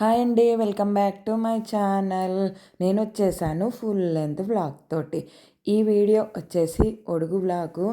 Hi అండి welcome back to my channel. నేను వచ్చేసాను ఫుల్ లెంత్ బ్లాగ్ తోటి. ఈ వీడియో వచ్చేసి ఒడుగు బ్లాగు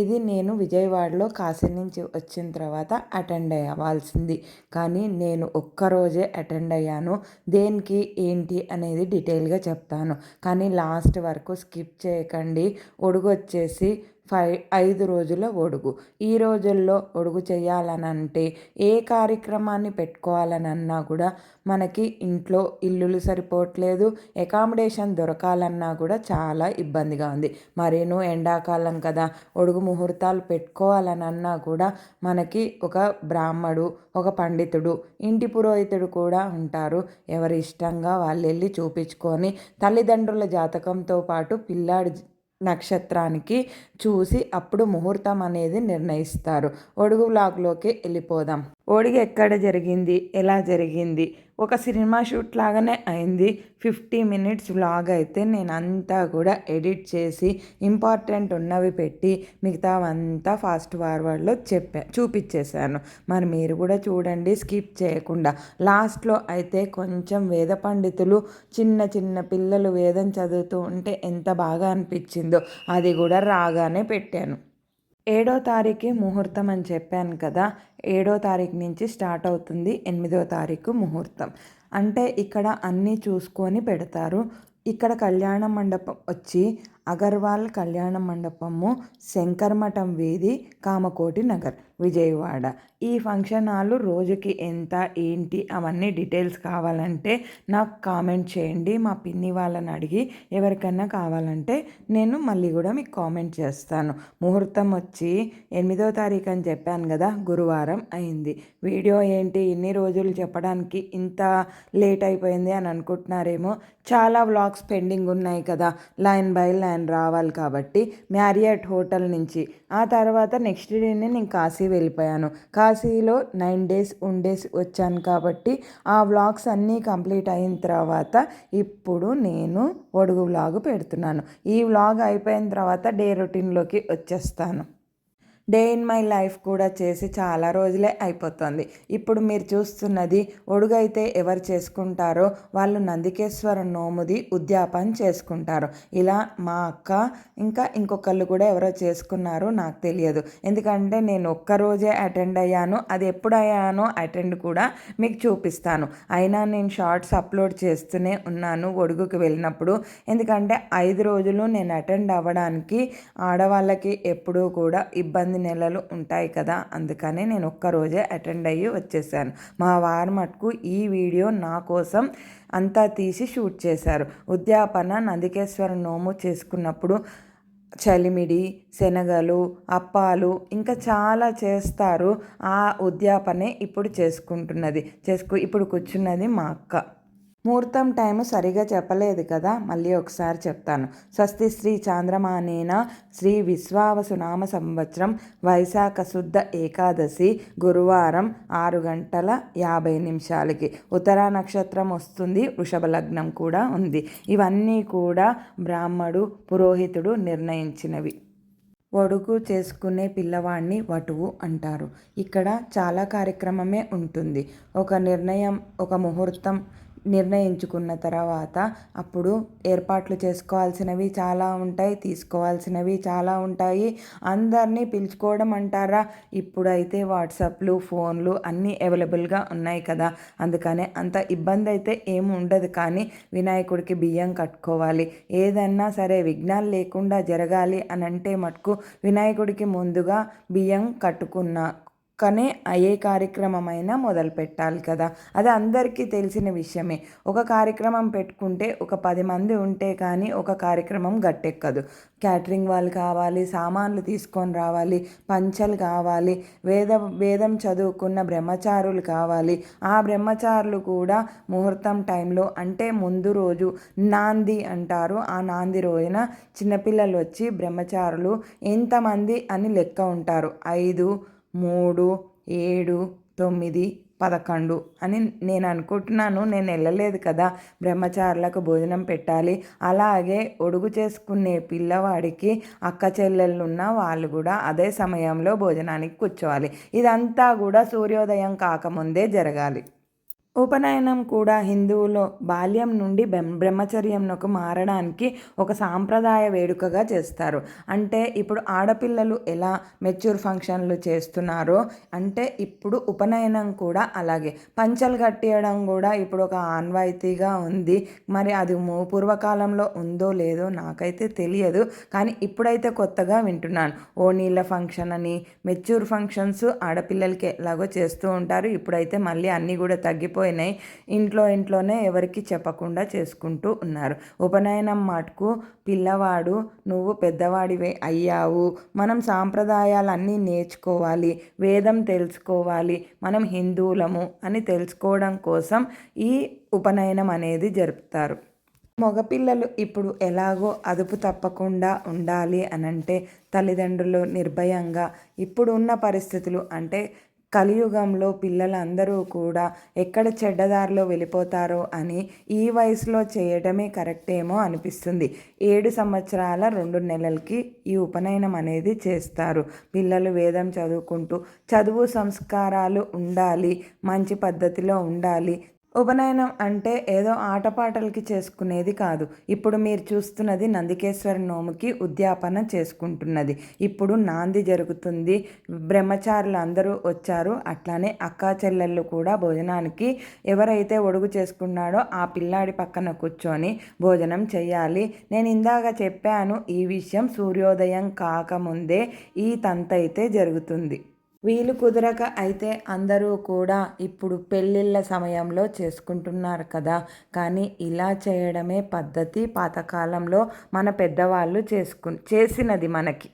ఇది నేను విజయవాడలో కాశీ నుంచి వచ్చిన తర్వాత అటెండ్ అవ్వాల్సింది. కానీ నేను ఒక్కరోజే అటెండ్ అయ్యాను. దేనికి ఏంటి అనేది డీటెయిల్గా చెప్తాను. కానీ లాస్ట్ వరకు స్కిప్ చేయకండి. ఒడుగు వచ్చేసి ఫైవ్ ఐదు రోజుల ఒడుగు. ఈ రోజుల్లో ఒడుగు చేయాలనంటే ఏ కార్యక్రమాన్ని పెట్టుకోవాలనన్నా కూడా మనకి ఇంట్లో ఇల్లులు సరిపోవట్లేదు అకామిడేషన్ దొరకాలన్నా కూడా చాలా ఇబ్బందిగా ఉంది. మరేను ఎండాకాలం కదా ఒడుగు ముహూర్తాలు పెట్టుకోవాలనన్నా కూడా మనకి ఒక బ్రాహ్మడు ఒక పండితుడు ఇంటి పురోహితుడు కూడా ఉంటారు. ఎవరి ఇష్టంగా వాళ్ళు వెళ్ళి చూపించుకొని తల్లిదండ్రుల జాతకంతో పాటు పిల్లాడి నక్షత్రానికి చూసి అప్పుడు ముహూర్తం అనేది నిర్ణయిస్తారు. ఒడుగు వ్లాగ్లోకి వెళ్ళిపోదాం. ఓడిగి ఎక్కడ జరిగింది? ఎలా జరిగింది? ఒక సినిమా షూట్ లాగానే అయింది. ఫిఫ్టీ మినిట్స్ వ్లాగ్ అయితే నేను అంతా కూడా ఎడిట్ చేసి ఇంపార్టెంట్ ఉన్నవి పెట్టి మిగతావంతా ఫాస్ట్ ఫార్వర్డ్లో చెప్పా చూపించేశాను మరి మీరు కూడా చూడండి స్కిప్ చేయకుండా. లాస్ట్లో అయితే కొంచెం వేద పండితులు చిన్న చిన్న పిల్లలు వేదం చదువుతూ ఉంటే ఎంత బాగా అనిపించిందో అది కూడా రాగానే పెట్టాను. ఏడో తారీఖు ముహూర్తం అని చెప్పాను కదా ఏడో తారీఖు నుంచి స్టార్ట్ అవుతుంది ఎనిమిదో తారీఖు ముహూర్తం. అంటే ఇక్కడ అన్నీ చూసుకొని పెడతారు. ఇక్కడ కళ్యాణ మండపం వచ్చి అగర్వాల్ కళ్యాణ మండపము శంకర్మఠం వీధి కామకోటి నగర్ విజయవాడ. ఈ ఫంక్షన్ హాలు రోజుకి ఎంత ఏంటి అవన్నీ డీటెయిల్స్ కావాలంటే నాకు కామెంట్ చేయండి. మా పిన్ని వాళ్ళని అడిగి ఎవరికైనా కావాలంటే నేను మళ్ళీ కూడా మీకు కామెంట్ చేస్తాను. ముహూర్తం వచ్చి ఎనిమిదో తారీఖు అని చెప్పాను కదా గురువారం అయింది. వీడియో ఏంటి ఇన్ని రోజులు చెప్పడానికి ఇంత లేట్ అయిపోయింది అని అనుకుంటున్నారేమో. చాలా వ్లాగ్స్ పెండింగ్ ఉన్నాయి కదా లైన్ బై లైన్ రావాలి కాబట్టి మ్యారియట్ హోటల్ నుంచి. ఆ తర్వాత నెక్స్ట్ డేనే నేను కాశీ వెళ్ళిపోయాను. కాశీలో నైన్ డేస్ ఉండేసి వచ్చాను కాబట్టి ఆ వ్లాగ్స్ అన్నీ కంప్లీట్ అయిన తర్వాత ఇప్పుడు నేను ఒడుగు వ్లాగ్ పెడుతున్నాను. ఈ వ్లాగ్ అయిపోయిన తర్వాత డే రొటీన్లోకి వచ్చేస్తాను. డే ఇన్ మై లైఫ్ కూడా చేసి చాలా రోజులే అయిపోతుంది. ఇప్పుడు మీరు చూస్తున్నది ఒడుగైతే ఎవరు చేసుకుంటారో వాళ్ళు నందికేశ్వర నోముది ఉద్యాపన చేసుకుంటారు. ఇలా మా అక్క ఇంకా ఇంకొకళ్ళు కూడా ఎవరో చేసుకున్నారో నాకు తెలియదు. ఎందుకంటే నేను ఒక్కరోజే అటెండ్ అయ్యాను. అది ఎప్పుడు అయ్యానో అటెండ్ కూడా మీకు చూపిస్తాను. అయినా నేను షార్ట్స్ అప్లోడ్ చేస్తూనే ఉన్నాను ఒడుగుకి వెళ్ళినప్పుడు. ఎందుకంటే ఐదు రోజులు నేను అటెండ్ అవ్వడానికి ఆడవాళ్ళకి ఎప్పుడూ కూడా ఇబ్బంది నెలలు ఉంటాయి కదా అందుకనే నేను ఒక్కరోజే అటెండ్ అయ్యి వచ్చేసాను. మా వారు మటుకు ఈ వీడియో నా కోసం అంతా తీసి షూట్ చేశారు. ఉద్యాపన నందికేశ్వర నోము చేసుకున్నప్పుడు చలిమిడి శనగలు అప్పాలు ఇంకా చాలా చేస్తారు. ఆ ఉద్యాపనే ఇప్పుడు చేసుకుంటున్నది. చేసుకు ఇప్పుడు కూర్చున్నది మా అక్క. ముహూర్తం టైము సరిగా చెప్పలేదు కదా మళ్ళీ ఒకసారి చెప్తాను. స్వస్తి శ్రీ చాంద్రమానేన శ్రీ విశ్వావసునామ సంవత్సరం వైశాఖ శుద్ధ ఏకాదశి గురువారం ఆరు గంటల యాభై నిమిషాలకి. ఉత్తరా నక్షత్రం వస్తుంది వృషభ లగ్నం కూడా ఉంది. ఇవన్నీ కూడా బ్రాహ్మడు పురోహితుడు నిర్ణయించినవి. ఒడుగు చేసుకునే పిల్లవాడిని వటువు అంటారు. ఇక్కడ చాలా కార్యక్రమమే ఉంటుంది. ఒక నిర్ణయం ఒక ముహూర్తం నిర్ణయించుకున్న తర్వాత అప్పుడు ఏర్పాట్లు చేసుకోవాల్సినవి చాలా ఉంటాయి తీసుకోవాల్సినవి చాలా ఉంటాయి. అందరినీ పిలుచుకోవడం అంటారా? ఇప్పుడైతే వాట్సాప్లు ఫోన్లు అన్నీ అవైలబుల్గా ఉన్నాయి కదా. అందుకనే అంత ఇబ్బంది అయితే ఏమి ఉండదు కానీ వినాయకుడికి బియ్యం కట్టుకోవాలి. ఏదన్నా సరే విఘ్నాలు లేకుండా జరగాలి అని అంటే మటుకు వినాయకుడికి ముందుగా బియ్యం కట్టుకున్న కానీ ఏ కార్యక్రమమైనా మొదలు పెట్టాలి కదా. అది అందరికీ తెలిసిన విషయమే. ఒక కార్యక్రమం పెట్టుకుంటే ఒక పది మంది ఉంటే కానీ ఒక కార్యక్రమం గట్టెక్కదు. క్యాటరింగ్ వాళ్ళు కావాలి సామాన్లు తీసుకొని రావాలి పంచలు కావాలి వేద వేదం చదువుకున్న బ్రహ్మచారులు కావాలి. ఆ బ్రహ్మచారులు కూడా ముహూర్తం టైంలో అంటే ముందు రోజు నాంది అంటారు. ఆ నాంది రోజున చిన్నపిల్లలు వచ్చి బ్రహ్మచారులు ఎంతమంది అని లెక్క ఉంటారు. ఐదు మూడు ఏడు తొమ్మిది పదకొండు అని నేను అనుకుంటున్నాను. నేను వెళ్ళలేదు కదా. బ్రహ్మచారులకు భోజనం పెట్టాలి. అలాగే ఒడుగు చేసుకునే పిల్లవాడికి అక్క చెల్లెళ్ళు ఉన్న వాళ్ళు కూడా అదే సమయంలో భోజనానికి కూర్చోవాలి. ఇదంతా కూడా సూర్యోదయం కాకముందే జరగాలి. ఉపనయనం కూడా హిందువులో బాల్యం నుండి బ్రహ్మచర్యంకు మారడానికి ఒక సాంప్రదాయ వేడుకగా చేస్తారు. అంటే ఇప్పుడు ఆడపిల్లలు ఎలా మెచ్యూర్ ఫంక్షన్లు చేస్తున్నారో అంటే ఇప్పుడు ఉపనయనం కూడా అలాగే. పంచలు కట్టేయడం కూడా ఇప్పుడు ఒక ఆన్వాయితీగా ఉంది. మరి అది పూర్వకాలంలో ఉందో లేదో నాకైతే తెలియదు. కానీ ఇప్పుడైతే కొత్తగా వింటున్నాను. ఓ నీళ్ళ ఫంక్షన్ అని మెచ్యూర్ ఫంక్షన్స్ ఆడపిల్లలకి ఎలాగో చేస్తూ ఉంటారు. ఇప్పుడైతే మళ్ళీ అన్నీ కూడా తగ్గిపో అయిపోయినాయి ఇంట్లో ఇంట్లోనే ఎవరికి చెప్పకుండా చేసుకుంటూ ఉన్నారు. ఉపనయనం మాటకు పిల్లవాడు నువ్వు పెద్దవాడివే అయ్యావు. మనం సాంప్రదాయాలన్నీ నేర్చుకోవాలి. వేదం తెలుసుకోవాలి. మనం హిందువులము అని తెలుసుకోవడం కోసం ఈ ఉపనయనం అనేది జరుపుతారు. మగపిల్లలు ఇప్పుడు ఎలాగో అదుపు తప్పకుండా ఉండాలి అనంటే తల్లిదండ్రులు నిర్భయంగా ఇప్పుడు ఉన్న పరిస్థితులు అంటే కలియుగంలో పిల్లలందరూ కూడా ఎక్కడ చెడ్డదారిలో వెళ్ళిపోతారో అని ఈ వయసులో చేయడమే కరెక్ట్ ఏమో అనిపిస్తుంది. ఏడు సంవత్సరాల రెండు నెలలకి ఈ ఉపనయనం అనేది చేస్తారు. పిల్లలు వేదం చదువుకుంటూ చదువు సంస్కారాలు ఉండాలి మంచి పద్ధతిలో ఉండాలి ఉపనయనం అంటే ఏదో ఆటపాటలకి చేసుకునేది కాదు. ఇప్పుడు మీరు చూస్తున్నది నందికేశ్వర నోముకి ఉద్యాపన చేసుకుంటున్నది. ఇప్పుడు నాంది జరుగుతుంది. బ్రహ్మచారులు అందరూ వచ్చారు. అట్లానే అక్కా చెల్లెళ్ళు కూడా భోజనానికి ఎవరైతే ఒడుగు చేసుకున్నాడో ఆ పిల్లాడి పక్కన కూర్చొని భోజనం చేయాలి నేను ఇందాక చెప్పాను ఈ విషయం సూర్యోదయం కాకముందే ఈ తంత అయితే జరుగుతుంది. వీలు కుదరక అయితే అందరూ కూడా ఇప్పుడు పెళ్ళిళ్ళ సమయంలో చేసుకుంటున్నారు కదా. కానీ ఇలా చేయడమే పద్ధతి పాతకాలంలో మన పెద్దవాళ్ళు చేసుకు చేసినది మనకి.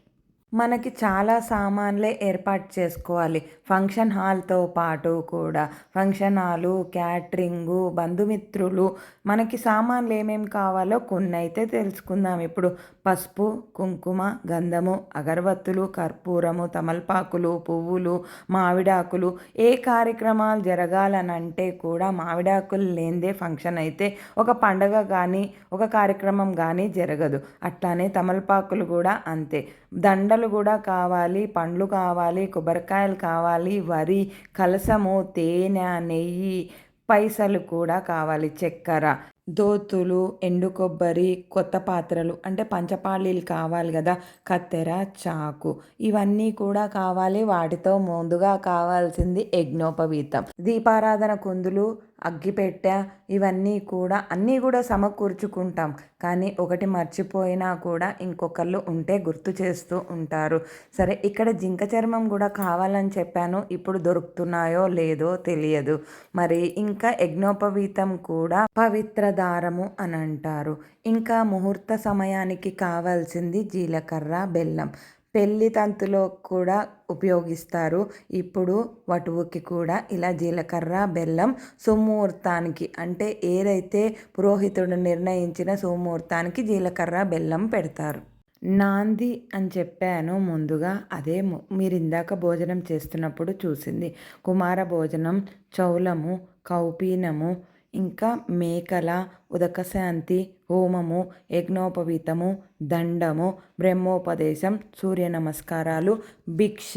మనకి చాలా సామాన్లే ఏర్పాటు చేసుకోవాలి. ఫంక్షన్ హాల్తో పాటు కూడా. ఫంక్షన్ హాలు క్యాటరింగు బంధుమిత్రులు మనకి సామాన్లు ఏమేమి కావాలో కొన్ని అయితే తెలుసుకుందాం. ఇప్పుడు పసుపు కుంకుమ గంధము అగరబత్తులు కర్పూరము తమలపాకులు పువ్వులు మామిడాకులు ఏ కార్యక్రమాలు జరగాలనంటే కూడా మామిడాకులు లేనిదే ఫంక్షన్ అయితే ఒక పండగ కానీ ఒక కార్యక్రమం కానీ జరగదు. అట్లానే తమలపాకులు కూడా అంతే. దండలు కూడా కావాలి పండ్లు కావాలి కొబ్బరికాయలు కావాలి వరి కలసము తేనె నెయ్యి పైసలు కూడా కావాలి. చక్కెర దోతులు ఎండు కొబ్బరి కొత్త పాత్రలు అంటే పంచపాళీలు కావాలి కదా కత్తెర చాకు ఇవన్నీ కూడా కావాలి. వాటితో ముందుగా కావాల్సింది యజ్ఞోపవీతం. దీపారాధన కుందులు అగ్గిపెట్టె ఇవన్నీ కూడా అన్నీ కూడా సమకూర్చుకుంటాం. కానీ ఒకటి మర్చిపోయినా కూడా ఇంకొకళ్ళు ఉంటే గుర్తు చేస్తూ ఉంటారు. సరే ఇక్కడ జింక చర్మం కూడా కావాలని చెప్పాను. ఇప్పుడు దొరుకుతున్నాయో లేదో తెలియదు. మరి ఇంకా యజ్ఞోపవీతం కూడా పవిత్ర దారము అని అంటారు. ఇంకా ముహూర్త సమయానికి కావాల్సింది జీలకర్ర బెల్లం. పెళ్ళి తంతులో కూడా ఉపయోగిస్తారు. ఇప్పుడు వటువుకి కూడా ఇలా జీలకర్ర బెల్లం సుముహూర్తానికి అంటే ఏదైతే పురోహితుడు నిర్ణయించిన సుముహూర్తానికి జీలకర్ర బెల్లం పెడతారు. నాంది అని చెప్పాను ముందుగా. అదే మీరు ఇందాక భోజనం చేస్తున్నప్పుడు చూసింది. కుమార భోజనం చౌలము కౌపీనము ఇంకా మేకల ఉదకశాంతి హోమము యజ్ఞోపవీతము దండము బ్రహ్మోపదేశం సూర్య నమస్కారాలు భిక్ష.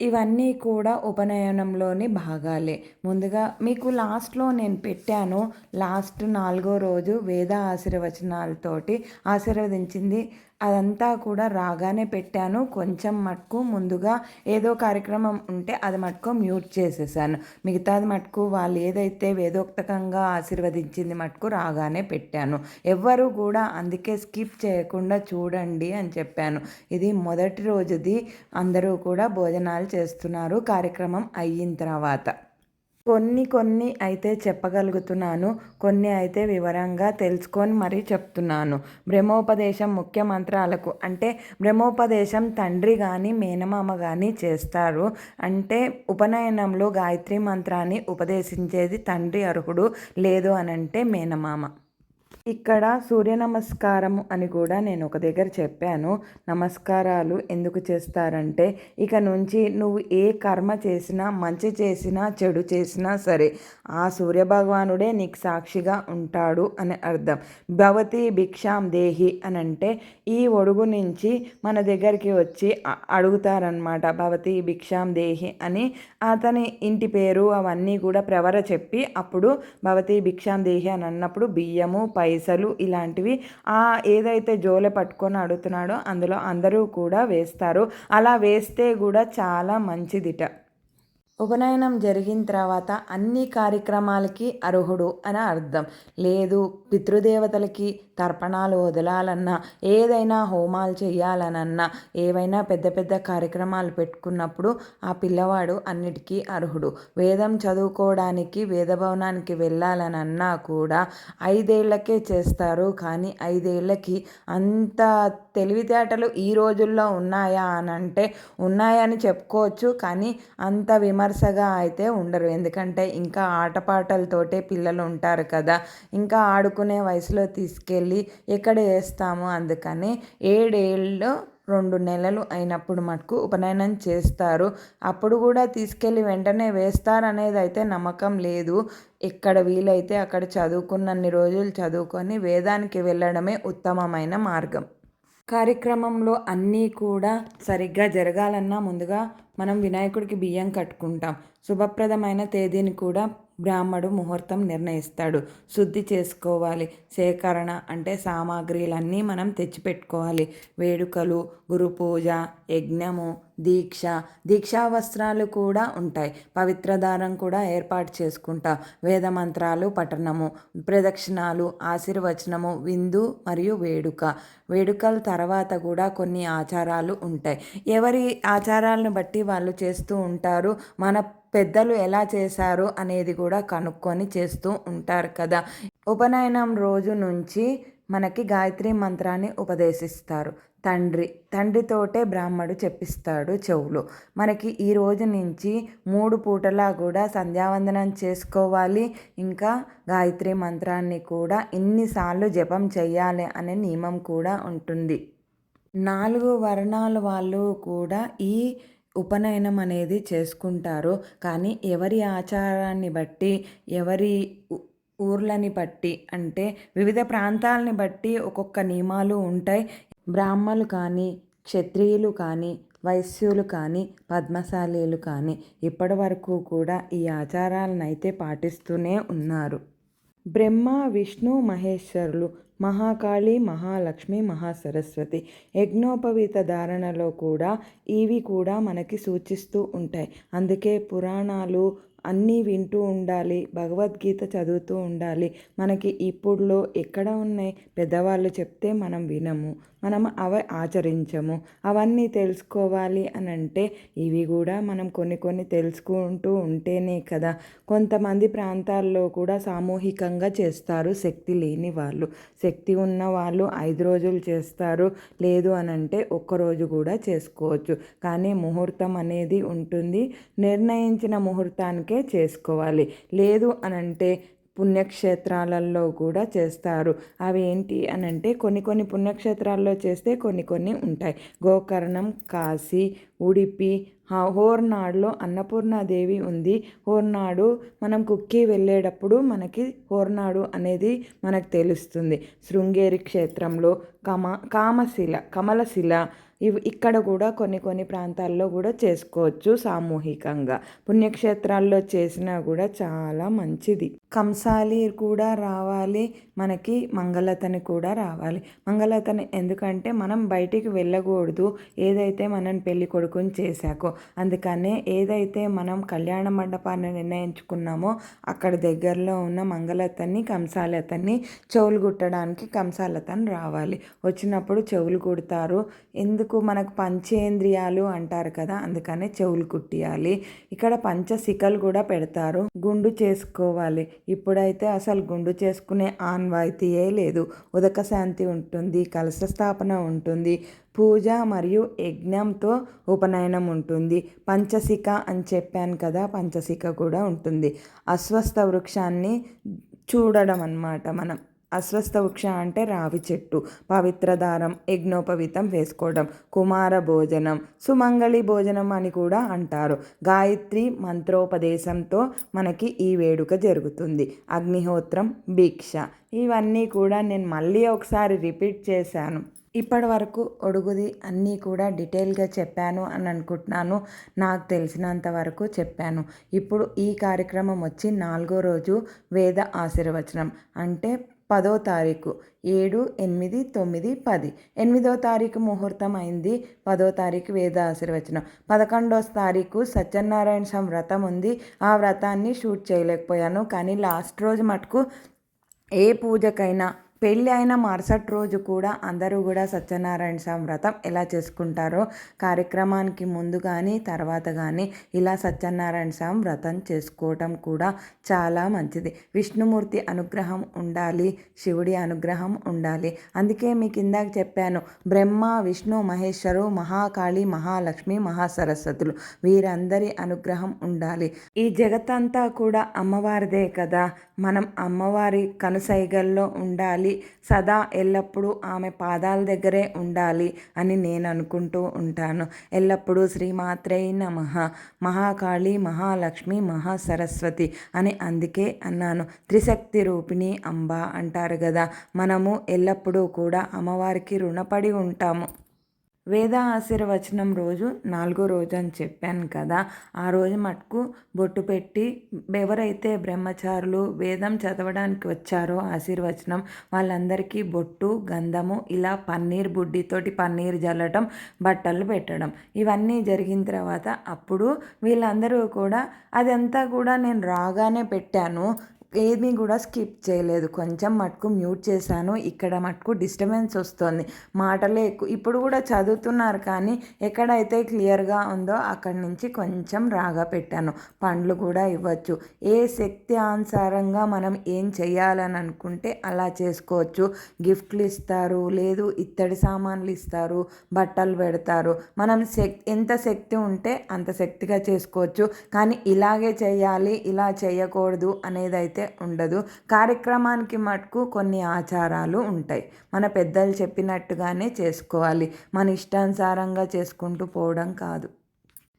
ఇవన్నీ కూడా ఉపనయనంలోని భాగాలే. ముందుగా మీకు లాస్ట్లో నేను పెట్టాను. లాస్ట్ నాలుగో రోజు వేద ఆశీర్వచనాలతోటి ఆశీర్వదించింది అదంతా కూడా రాగానే పెట్టాను. కొంచెం మటుకు ముందుగా ఏదో కార్యక్రమం ఉంటే అది మటుకు మ్యూట్ చేసేసాను. మిగతాది మటుకు వాళ్ళు ఏదైతే వేదోక్తకంగా ఆశీర్వదించింది మటుకు రాగానే పెట్టాను. ఎవ్వరూ కూడా అందుకే స్కిప్ చేయకుండా చూడండి అని చెప్పాను. ఇది మొదటి రోజుది అందరూ కూడా భోజనాలు చేస్తున్నారు. కార్యక్రమం అయిన తర్వాత. కొన్ని కొన్ని అయితే చెప్పగలుగుతున్నాను కొన్ని అయితే వివరంగా తెలుసుకొని మరీ చెప్తున్నాను. బ్రహ్మోపదేశం ముఖ్య మంత్రాలకు అంటే బ్రహ్మోపదేశం తండ్రి కానీ మేనమామ కానీ చేస్తారు. అంటే ఉపనయనంలో గాయత్రి మంత్రాన్ని ఉపదేశించేది తండ్రి అర్హుడు లేదు అనంటే మేనమామ. ఇక్కడ సూర్య నమస్కారం అని కూడా నేను ఒక దగ్గర చెప్పాను. నమస్కారాలు ఎందుకు చేస్తారంటే ఇక నుంచి నువ్వు ఏ కర్మ చేసినా మంచి చేసినా చెడు చేసినా సరే ఆ సూర్య భగవానుడే నీకు సాక్షిగా ఉంటాడు అని అర్థం. భవతి భిక్షాం దేహి అని అంటే ఈ ఒడుగు నుంచి మన దగ్గరికి వచ్చి అడుగుతారనమాట భవతి భిక్షాం దేహి అని. అతని ఇంటి పేరు అవన్నీ కూడా ప్రవర చెప్పి అప్పుడు భవతి భిక్షాం దేహి అని అన్నప్పుడు బియ్యము పై పైసలు ఇలాంటివి ఆ ఏదైతే జోలె పట్టుకొని అడుగుతున్నాడో అందులో అందరూ కూడా వేస్తారు. అలా వేస్తే కూడా చాలా మంచిదిట. ఉపనయనం జరిగిన తర్వాత అన్ని కార్యక్రమాలకి అర్హుడు అని అర్థం. లేదు పితృదేవతలకి తర్పణాలు వదలాలన్నా ఏదైనా హోమాలు చేయాలనన్నా ఏవైనా పెద్ద పెద్ద కార్యక్రమాలు పెట్టుకున్నప్పుడు ఆ పిల్లవాడు అన్నిటికీ అర్హుడు. వేదం చదువుకోవడానికి వేదభవనానికి వెళ్ళాలనన్నా కూడా ఐదేళ్ళకే చేస్తారు. కానీ ఐదేళ్ళకి అంత తెలివితేటలు ఈ రోజుల్లో ఉన్నాయా అని అంటే ఉన్నాయని చెప్పుకోవచ్చు. కానీ అంత విమర్శగా అయితే ఉండరు. ఎందుకంటే ఇంకా ఆటపాటలతోటే పిల్లలు ఉంటారు కదా. ఇంకా ఆడుకునే వయసులో తీసుకెళ్ళి ఎక్కడ వేస్తాము? అందుకని ఏడేళ్ళు రెండు నెలలు అయినప్పుడు మటుకు ఉపనయనం చేస్తారు. అప్పుడు కూడా తీసుకెళ్ళి వెంటనే వేస్తారనేది అయితే నమ్మకం లేదు. ఎక్కడ వీలైతే అక్కడ చదువుకున్నన్ని రోజులు చదువుకొని వేదానికి వెళ్ళడమే ఉత్తమమైన మార్గం. కార్యక్రమంలో అన్నీ కూడా సరిగ్గా జరగాలన్నా ముందుగా మనం వినాయకుడికి బియ్యం కట్టుకుంటాం. శుభప్రదమైన తేదీని కూడా బ్రాహ్మడు ముహూర్తం నిర్ణయిస్తాడు. శుద్ధి చేసుకోవాలి. సేకరణ అంటే సామాగ్రిలన్నీ మనం తెచ్చిపెట్టుకోవాలి. వేడుకలు గురు పూజ యజ్ఞము దీక్ష దీక్షా వస్త్రాలు కూడా ఉంటాయి. పవిత్రదారం కూడా ఏర్పాటు చేసుకుంటా. వేద మంత్రాలు పఠనము ప్రదక్షిణాలు ఆశీర్వచనము విందు మరియు వేడుక. వేడుకల తర్వాత కూడా కొన్ని ఆచారాలు ఉంటాయి. ఎవరి ఆచారాలను బట్టి వాళ్ళు చేస్తూ ఉంటారు? మన పెద్దలు ఎలా చేశారు అనేది కూడా కనుక్కొని చేస్తూ ఉంటారు కదా. ఉపనయనం రోజు నుంచి మనకి గాయత్రి మంత్రాన్ని ఉపదేశిస్తారు. తండ్రి తండ్రితోటే బ్రాహ్మడు చెప్పిస్తాడు చెవులు. మనకి ఈ రోజు నుంచి మూడు పూటలా కూడా సంధ్యావందనం చేసుకోవాలి. ఇంకా గాయత్రి మంత్రాన్ని కూడా ఇన్నిసార్లు జపం చేయాలి అనే నియమం కూడా ఉంటుంది. నాలుగు వర్ణాల వాళ్ళు కూడా ఈ ఉపనయనం అనేది చేసుకుంటారు. కానీ ఎవరి ఆచారాన్ని బట్టి ఎవరి ఊర్లని బట్టి అంటే వివిధ ప్రాంతాలని బట్టి ఒక్కొక్క నియమాలు ఉంటాయి. బ్రాహ్మలు కానీ క్షత్రియులు కానీ వైశ్యులు కానీ పద్మశాలీలు కానీ ఇప్పటి వరకు కూడా ఈ ఆచారాలను అయితే పాటిస్తూనే ఉన్నారు. బ్రహ్మ విష్ణు మహేశ్వరులు మహాకాళి మహాలక్ష్మి మహాసరస్వతి. యజ్ఞోపవీత ధారణలో కూడా ఇవి కూడా మనకి సూచిస్తూ ఉంటాయి. అందుకే పురాణాలు అన్నీ వింటూ ఉండాలి భగవద్గీత చదువుతూ ఉండాలి. మనకి ఇప్పుడులో ఎక్కడ ఉన్నాయి? పెద్దవాళ్ళు చెప్తే మనం వినము. మనం అవి ఆచరించము. అవన్నీ తెలుసుకోవాలి అని అంటే ఇవి కూడా మనం కొన్ని కొన్ని తెలుసుకుంటూ ఉంటేనే కదా. కొంతమంది ప్రాంతాల్లో కూడా సామూహికంగా చేస్తారు శక్తి లేని వాళ్ళు. శక్తి ఉన్న వాళ్ళు ఐదు రోజులు చేస్తారు. లేదు అని అంటే ఒక్కరోజు కూడా చేసుకోవచ్చు. కానీ ముహూర్తం అనేది ఉంటుంది. నిర్ణయించిన ముహూర్తానికే చేసుకోవాలి. లేదు అని అంటే పుణ్యక్షేత్రాలలో కూడా చేస్తారు. అవి ఏంటి అని అంటే కొన్ని కొన్ని పుణ్యక్షేత్రాల్లో చేస్తే కొన్ని కొన్ని ఉంటాయి. గోకర్ణం కాశీ ఉడిపి హోర్నాడులో అన్నపూర్ణాదేవి ఉంది. హోర్నాడు మనం కుక్కి వెళ్ళేటప్పుడు మనకి హోర్నాడు అనేది మనకు తెలుస్తుంది. శృంగేరి క్షేత్రంలో కమ కామశిల కమలశిల ఇవి ఇక్కడ కూడా కొన్ని కొన్ని ప్రాంతాల్లో కూడా చేసుకోవచ్చు సామూహికంగా. పుణ్యక్షేత్రాల్లో చేసినా కూడా చాలా మంచిది. కంసాలి కూడా రావాలి. మనకి మంగళతని కూడా రావాలి. మంగళతని ఎందుకంటే మనం బయటికి వెళ్ళకూడదు. ఏదైతే మనం పెళ్ళి కొడుకుని చేశాకో అందుకనే ఏదైతే మనం కళ్యాణ మండపాన్ని నిర్ణయించుకున్నామో అక్కడ దగ్గరలో ఉన్న మంగళతని కంసాలతని చెవులు కుట్టడానికి కంసాలతని రావాలి. వచ్చినప్పుడు చెవులు కుడతారు. ఎందుకు? మనకు పంచేంద్రియాలు అంటారు కదా అందుకనే చెవులు కుట్టియాలి. ఇక్కడ పంచసికలు కూడా పెడతారు. గుండు చేసుకోవాలి. ఇప్పుడైతే అసలు గుండు చేసుకునే ఆన్వాయితీయే లేదు. ఉదక శాంతి ఉంటుంది కలశ స్థాపన ఉంటుంది పూజ మరియు యజ్ఞంతో ఉపనయనం ఉంటుంది. పంచసిక అని చెప్పాను కదా పంచసిక కూడా ఉంటుంది. అస్వస్థ వృక్షాన్ని చూడడం అన్నమాట మనం. అస్వస్థ వృక్ష అంటే రావి చెట్టు. పవిత్రదారం యజ్ఞోపవితం వేసుకోవడం కుమార భోజనం సుమంగళి భోజనం అని కూడా అంటారు. గాయత్రి మంత్రోపదేశంతో మనకి ఈ వేడుక జరుగుతుంది. అగ్నిహోత్రం భిక్ష. ఇవన్నీ కూడా నేను మళ్ళీ ఒకసారి రిపీట్ చేశాను. ఇప్పటి వరకు ఒడుగుది అన్నీ కూడా డీటెయిల్గా చెప్పాను అని అనుకుంటున్నాను. నాకు తెలిసినంత వరకు చెప్పాను. ఇప్పుడు ఈ కార్యక్రమం వచ్చి నాలుగో రోజు వేద ఆశీర్వచనం. అంటే పదో తారీఖు. ఏడు ఎనిమిది తొమ్మిది పది. ఎనిమిదో తారీఖు ముహూర్తం అయింది. పదో తారీఖు వేద ఆశీర్వచనం. పదకొండో తారీఖు సత్యనారాయణ స్వామి వ్రతం ఉంది. ఆ వ్రతాన్ని షూట్ చేయలేకపోయాను. కానీ లాస్ట్ రోజు మటుకు ఏ పూజకైనా పెళ్ళి అయిన మరుసటి రోజు కూడా అందరూ కూడా సత్యనారాయణ స్వామి వ్రతం ఎలా చేసుకుంటారో కార్యక్రమానికి ముందు కానీ తర్వాత కానీ ఇలా సత్యనారాయణ స్వామి వ్రతం చేసుకోవటం కూడా చాలా మంచిది. విష్ణుమూర్తి అనుగ్రహం ఉండాలి శివుడి అనుగ్రహం ఉండాలి. అందుకే మీకు ఇందాక చెప్పాను బ్రహ్మ విష్ణు మహేశ్వరు మహాకాళి మహాలక్ష్మి మహాసరస్వతులు వీరందరి అనుగ్రహం ఉండాలి. ఈ జగత్తంతా కూడా అమ్మవారిదే కదా. మనం అమ్మవారి కనుసైగల్లో ఉండాలి. సదా ఎల్లప్పుడూ ఆమె పాదాల దగ్గరే ఉండాలి అని నేను అనుకుంటూ ఉంటాను. ఎల్లప్పుడూ శ్రీమాత్రే నమ. మహాకాళి మహాలక్ష్మి మహాసరస్వతి అని అందుకే అన్నాను. త్రిశక్తి రూపిణి అంబ అంటారు కదా మనము ఎల్లప్పుడూ కూడా అమ్మవారికి రుణపడి ఉంటాము. వేద ఆశీర్వచనం రోజు నాలుగో రోజు అని చెప్పాను కదా. ఆ రోజు మటుకు బొట్టు పెట్టి ఎవరైతే బ్రహ్మచారులు వేదం చదవడానికి వచ్చారో ఆశీర్వచనం వాళ్ళందరికీ బొట్టు గంధము ఇలా పన్నీర్ బుడ్డితోటి పన్నీర్ జల్లటం బట్టలు పెట్టడం ఇవన్నీ జరిగిన తర్వాత అప్పుడు వీళ్ళందరూ కూడా అదంతా కూడా నేను రాగానే పెట్టాను. ఏమీ కూడా స్కిప్ చేయలేదు. కొంచెం మటుకు మ్యూట్ చేశాను. ఇక్కడ మటుకు డిస్టర్బెన్స్ వస్తుంది. మాటలే ఎక్కువ. ఇప్పుడు కూడా చదువుతున్నారు కానీ ఎక్కడైతే క్లియర్గా ఉందో అక్కడి నుంచి కొంచెం రాగా పెట్టాను. పండ్లు కూడా ఇవ్వచ్చు. ఏ శక్తి అనుసారంగా మనం ఏం చేయాలని అనుకుంటే అలా చేసుకోవచ్చు. గిఫ్ట్లు ఇస్తారు. లేదు ఇత్తడి సామాన్లు ఇస్తారు. బట్టలు పెడతారు. మనం శక్తి ఎంత శక్తి ఉంటే అంత శక్తిగా చేసుకోవచ్చు. కానీ ఇలాగే చేయాలి ఇలా చేయకూడదు అనేది అయితే ఉండదు. కార్యక్రమానికి మటుకు కొన్ని ఆచారాలు ఉంటాయి. మన పెద్దలు చెప్పినట్టుగానే చేసుకోవాలి. మన ఇష్టానుసారంగా చేసుకుంటూ పోవడం కాదు.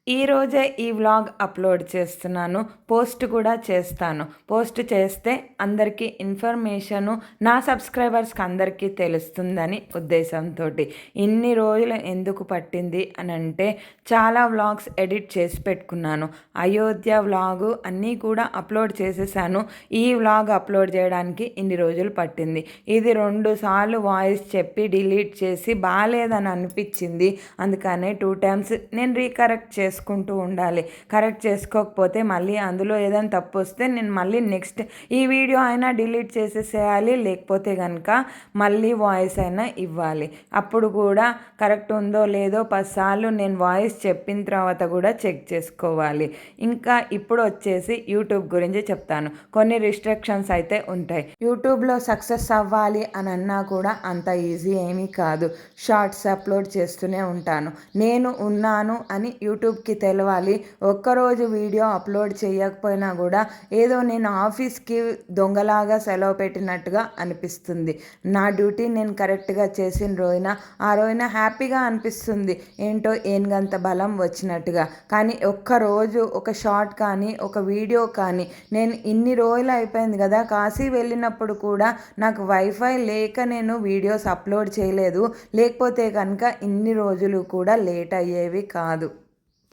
ఈరోజే ఈ వ్లాగ్ అప్లోడ్ చేస్తున్నాను పోస్ట్ కూడా చేస్తాను. పోస్ట్ చేస్తే అందరికీ ఇన్ఫర్మేషను నా సబ్స్క్రైబర్స్కి అందరికీ తెలుస్తుందని ఉద్దేశంతో ఇన్ని రోజులు ఎందుకు పట్టింది అని అంటే చాలా వ్లాగ్స్ ఎడిట్ చేసి పెట్టుకున్నాను. అయోధ్య వ్లాగు అన్నీ కూడా అప్లోడ్ చేసేసాను. ఈ వ్లాగ్ అప్లోడ్ చేయడానికి ఇన్ని రోజులు పట్టింది. ఇది రెండు సార్లు వాయిస్ చెప్పి డిలీట్ చేసి బాగాలేదని అనిపించింది. అందుకనే టూ టైమ్స్ నేను రీకరెక్ట్ చేసి చేసుకుంటూ ఉండాలి. కరెక్ట్ చేసుకోకపోతే మళ్ళీ అందులో ఏదైనా తప్పు వస్తే నేను మళ్ళీ నెక్స్ట్ ఈ వీడియో అయినా డిలీట్ చేసేసేయాలి. లేకపోతే కనుక మళ్ళీ వాయిస్ అయినా ఇవ్వాలి. అప్పుడు కూడా కరెక్ట్ ఉందో లేదో పదిసార్లు నేను వాయిస్ చెప్పిన తర్వాత కూడా చెక్ చేసుకోవాలి. ఇంకా ఇప్పుడు వచ్చేసి యూట్యూబ్ గురించి చెప్తాను. కొన్ని రిస్ట్రిక్షన్స్ అయితే ఉంటాయి. యూట్యూబ్లో సక్సెస్ అవ్వాలి అని అన్నా కూడా అంత ఈజీ ఏమీ కాదు. షార్ట్స్ అప్లోడ్ చేస్తూనే ఉంటాను. నేను ఉన్నాను అని యూట్యూబ్ అందరికీ తెలవాలి. ఒక్కరోజు వీడియో అప్లోడ్ చేయకపోయినా కూడా ఏదో నేను ఆఫీస్కి దొంగలాగా సెలవు పెట్టినట్టుగా అనిపిస్తుంది. నా డ్యూటీ నేను కరెక్ట్గా చేసిన రోజున ఆ రోజున హ్యాపీగా అనిపిస్తుంది. ఏంటో ఏనుగంత బలం వచ్చినట్టుగా. కానీ ఒక్కరోజు ఒక షార్ట్ కానీ ఒక వీడియో కానీ నేను ఇన్ని రోజులు అయిపోయింది కదా కాశీ వెళ్ళినప్పుడు కూడా నాకు వైఫై లేక నేను వీడియోస్ అప్లోడ్ చేయలేదు. లేకపోతే కనుక ఇన్ని రోజులు కూడా లేట్ అయ్యేవి కాదు.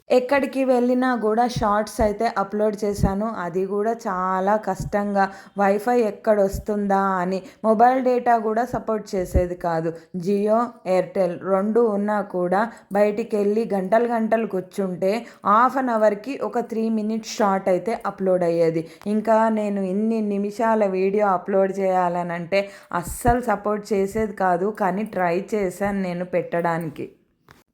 ఎక్కడికి వెళ్ళినా కూడా షార్ట్స్ అయితే అప్లోడ్ చేశాను. అది కూడా చాలా కష్టంగా. వైఫై ఎక్కడ వస్తుందా అని మొబైల్ డేటా కూడా సపోర్ట్ చేసేది కాదు. జియో ఎయిర్టెల్ రెండు ఉన్నా కూడా బయటికి వెళ్ళి గంటలు గంటలు కూర్చుంటే హాఫ్ అన్ అవర్కి ఒక త్రీ మినిట్స్ షార్ట్ అయితే అప్లోడ్ అయ్యేది. ఇంకా నేను ఇన్ని నిమిషాల వీడియో అప్లోడ్ చేయాలనంటే అస్సలు సపోర్ట్ చేసేది కాదు. కానీ ట్రై చేశాను నేను పెట్టడానికి.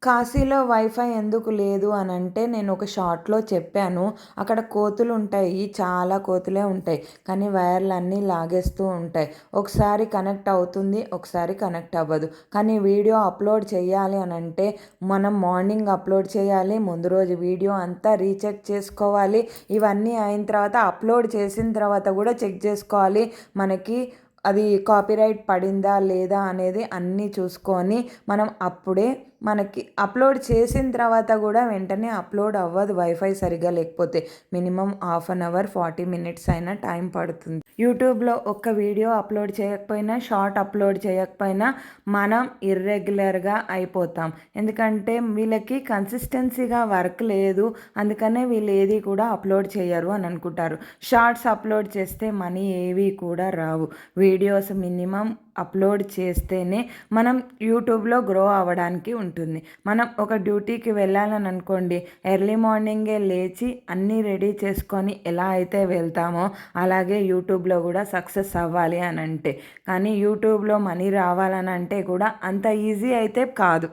కాశీలో వైఫై ఎందుకు లేదు అని అంటే నేను ఒక షార్ట్లో చెప్పాను. అక్కడ కోతులు ఉంటాయి. చాలా కోతులే ఉంటాయి. కానీ వైర్లు అన్నీ లాగేస్తూ ఉంటాయి. ఒకసారి కనెక్ట్ అవుతుంది. ఒకసారి కనెక్ట్ అవ్వదు. కానీ వీడియో అప్లోడ్ చేయాలి అని అంటే మనం మార్నింగ్ అప్లోడ్ చేయాలి. ముందు రోజు వీడియో అంతా రీచెక్ చేసుకోవాలి. ఇవన్నీ అయిన తర్వాత అప్లోడ్ చేసిన తర్వాత కూడా చెక్ చేసుకోవాలి. మనకి అది కాపీరైట్ పడిందా లేదా అనేది అన్నీ చూసుకొని మనం అప్పుడే మనకి అప్లోడ్ చేసిన తర్వాత కూడా వెంటనే అప్లోడ్ అవ్వదు వైఫై సరిగా లేకపోతే. Minimum half an hour forty minutes అయినా టైం పడుతుంది. యూట్యూబ్లో ఒక్క వీడియో అప్లోడ్ చేయకపోయినా షార్ట్ అప్లోడ్ చేయకపోయినా మనం ఇర్రెగ్యులర్గా అయిపోతాం. ఎందుకంటే వీళ్ళకి కన్సిస్టెన్సీగా వర్క్ లేదు. అందుకనే వీళ్ళు ఏది కూడా అప్లోడ్ చేయరు అని అనుకుంటారు. షార్ట్స్ అప్లోడ్ చేస్తే మనీ ఏవి కూడా రావు. వీడియోస్ మినిమం అప్లోడ్ చేస్తేనే మనం యూట్యూబ్లో గ్రో అవ్వడానికి ఉంటుంది. మనం ఒక డ్యూటీకి వెళ్ళాలని అనుకోండి ఎర్లీ మార్నింగే లేచి అన్నీ రెడీ చేసుకొని ఎలా అయితే వెళ్తామో అలాగే యూట్యూబ్లో కూడా సక్సెస్ అవ్వాలి అని అంటే. కానీ యూట్యూబ్లో మనీ రావాలని అంటే కూడా అంత ఈజీ అయితే కాదు.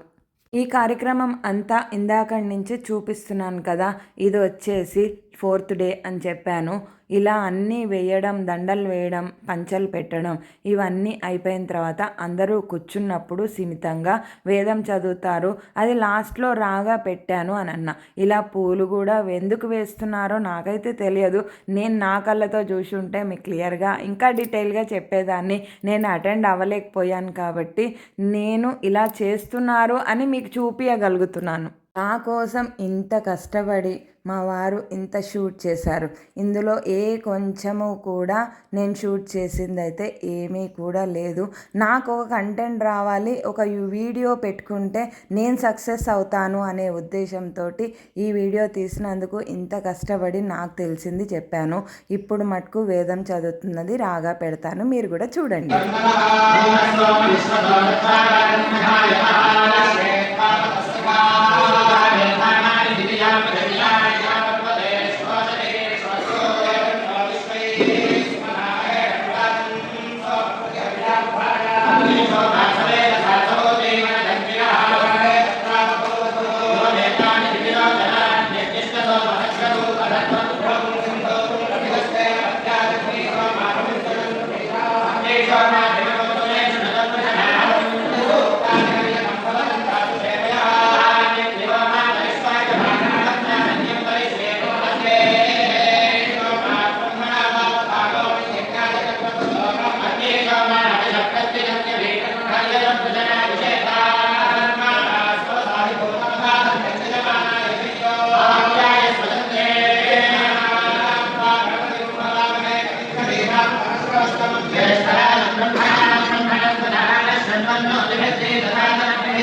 ఈ కార్యక్రమం అంతా ఇందాక నుంచి చూపిస్తున్నాను కదా ఇది వచ్చేసి ఫోర్త్ డే అని చెప్పాను. ఇలా అన్నీ వేయడం దండలు వేయడం పంచలు పెట్టడం ఇవన్నీ అయిపోయిన తర్వాత అందరూ కూర్చున్నప్పుడు సీమితంగా వేదం చదువుతారు. అది లాస్ట్లో రాగా పెట్టాను అని అన్న. ఇలా పూలు కూడా ఎందుకు వేస్తున్నారో నాకైతే తెలియదు. నేను నా కళ్ళతో చూసి ఉంటే మీకు క్లియర్గా ఇంకా డీటెయిల్గా చెప్పేదాన్ని. నేను అటెండ్ అవ్వలేకపోయాను కాబట్టి నేను ఇలా చేస్తున్నారు అని మీకు చూపించగలుగుతున్నాను నా కోసం ఇంత కష్టపడి మా వారు ఇంత షూట్ చేశారు. ఇందులో ఏ కొంచెము కూడా నేను షూట్ చేసింది అయితే ఏమీ కూడా లేదు. నాకు ఒక కంటెంట్ రావాలి ఒక వీడియో పెట్టుకుంటే నేను సక్సెస్ అవుతాను అనే ఉద్దేశంతో ఈ వీడియో తీసినందుకు ఇంత కష్టపడి నాకు తెలిసింది చెప్పాను. ఇప్పుడు మటుకు వేదం చదువుతున్నది రాగా పెడతాను. మీరు కూడా చూడండి.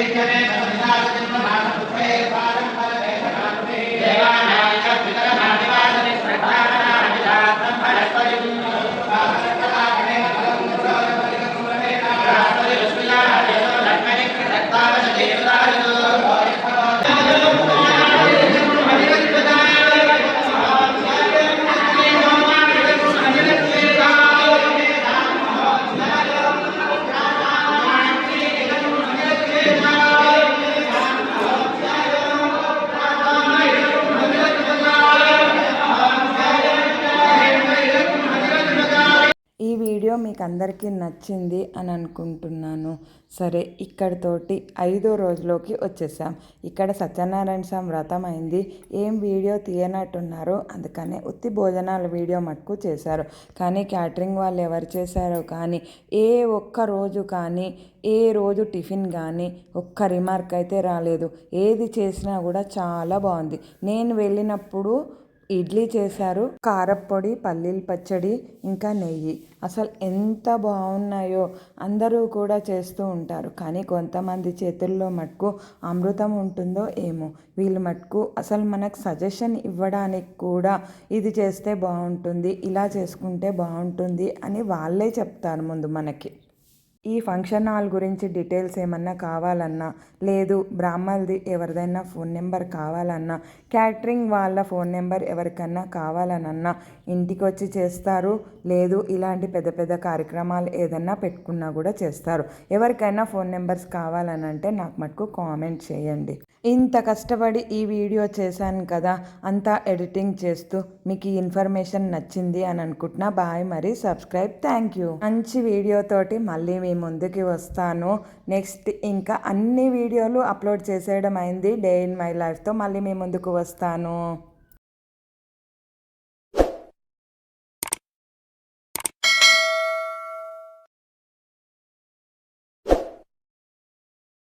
ఈ అందరికీ నచ్చింది అని అనుకుంటున్నాను. సరే ఇక్కడితోటి ఐదో రోజులోకి వచ్చేసాం. ఇక్కడ సత్యనారాయణ స్వామి వ్రతం అయింది. ఏం వీడియో తీయనట్టున్నారు? అందుకనే ఉత్తి భోజనాల వీడియో మటుకు చేశారు. కానీ క్యాటరింగ్ వాళ్ళు ఎవరు చేశారో కానీ ఏ ఒక్క రోజు కానీ ఏ రోజు టిఫిన్ కానీ ఒక్క రిమార్క్ అయితే రాలేదు. ఏది చేసినా కూడా చాలా బాగుంది. నేను వెళ్ళినప్పుడు ఇడ్లీ చేశారు కారప్పొడి పల్లీల పచ్చడి ఇంకా నెయ్యి. అసలు ఎంత బాగున్నాయో అందరూ కూడా చేస్తూ ఉంటారు. కానీ కొంతమంది చేతుల్లో మటుకు అమృతం ఉంటుందో ఏమో. వీళ్ళు మటుకు అసలు మనకు సజెషన్ ఇవ్వడానికి కూడా ఇది చేస్తే బాగుంటుంది ఇలా చేసుకుంటే బాగుంటుంది అని వాళ్ళే చెప్తారు ముందు మనకి. ఈ ఫంక్షన్ హాల్ గురించి డీటెయిల్స్ ఏమన్నా కావాలన్నా లేదు బ్రాహ్మల్ది ఎవరిదైనా ఫోన్ నెంబర్ కావాలన్నా క్యాటరింగ్ వాళ్ళ ఫోన్ నెంబర్ ఎవరికన్నా కావాలనన్నా ఇంటికి వచ్చి చేస్తారు లేదు ఇలాంటి పెద్ద పెద్ద కార్యక్రమాలు ఏదన్నా పెట్టుకున్నా కూడా చేస్తారు. ఎవరికైనా ఫోన్ నెంబర్స్ కావాలనంటే నాకు మటుకు కామెంట్ చేయండి. ఇంత కష్టపడి ఈ వీడియో చేశాను కదా అంతా ఎడిటింగ్ చేస్తూ మీకు ఈ ఇన్ఫర్మేషన్ నచ్చింది అని అనుకుంటున్నా. బాయ్ మరి సబ్స్క్రైబ్ థ్యాంక్ యూ. మంచి వీడియోతోటి మళ్ళీ మీ ముందుకి వస్తాను. నెక్స్ట్ ఇంకా అన్ని వీడియోలు అప్లోడ్ చేసేయడం అయింది. డే ఇన్ మై లైఫ్తో మళ్ళీ మీ ముందుకు వస్తాను.